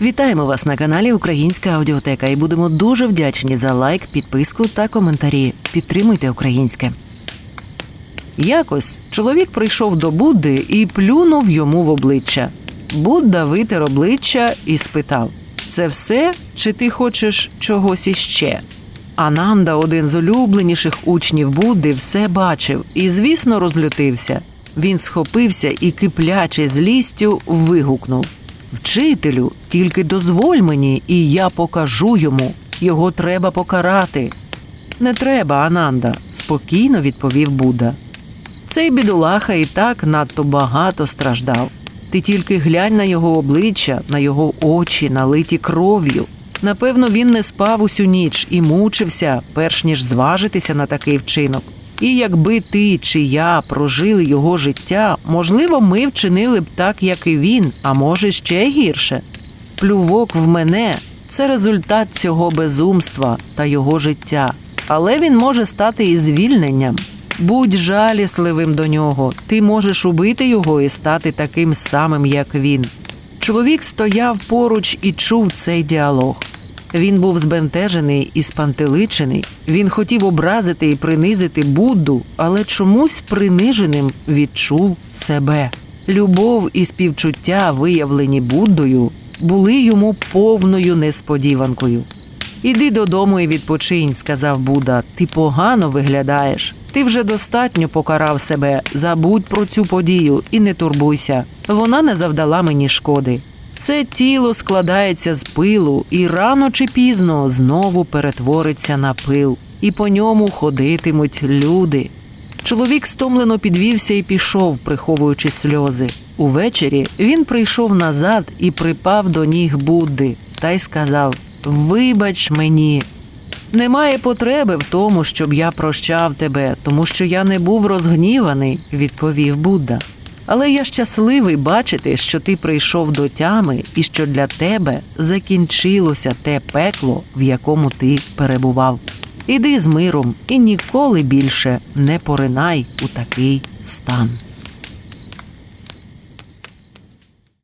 Вітаємо вас на каналі Українська Аудіотека і будемо дуже вдячні за лайк, підписку та коментарі. Підтримуйте українське. Якось чоловік прийшов до Будди і плюнув йому в обличчя. Будда витер обличчя і спитав: Це все, чи ти хочеш чогось іще? Ананда, один з улюбленіших учнів Будди, все бачив і, звісно, розлютився. Він схопився і, киплячи злістю, вигукнув: Вчителю, тільки дозволь мені, і я покажу йому. Його треба покарати. Не треба, Ананда, спокійно відповів Будда. Цей бідолаха і так надто багато страждав. Ти тільки глянь на його обличчя, на його очі, налиті кров'ю. Напевно, він не спав усю ніч і мучився, перш ніж зважитися на такий вчинок. І якби ти чи я прожили його життя, можливо, ми вчинили б так, як і він, а може ще гірше. Плювок в мене це результат цього безумства та його життя, але він може стати і звільненням. Будь жалісливим до нього, ти можеш убити його і стати таким самим, як він. Чоловік стояв поруч і чув цей діалог. Він був збентежений і спантеличений. Він хотів образити і принизити Будду, але чомусь приниженим відчув себе. Любов і співчуття, виявлені Буддою, були йому повною несподіванкою. Іди додому і відпочинь, сказав Будда. Ти погано виглядаєш. Ти вже достатньо покарав себе. Забудь про цю подію і не турбуйся. Вона не завдала мені шкоди. Це тіло складається з пилу і рано чи пізно знову перетвориться на пил, і по ньому ходитимуть люди. Чоловік стомлено підвівся і пішов, приховуючи сльози. Увечері він прийшов назад і припав до ніг Будди та й сказав: Вибач мені. Немає потреби в тому, щоб я прощав тебе, тому що я не був розгніваний, відповів Будда. Але я щасливий бачити, що ти прийшов до тями і що для тебе закінчилося те пекло, в якому ти перебував. Іди з миром і ніколи більше не поринай у такий стан.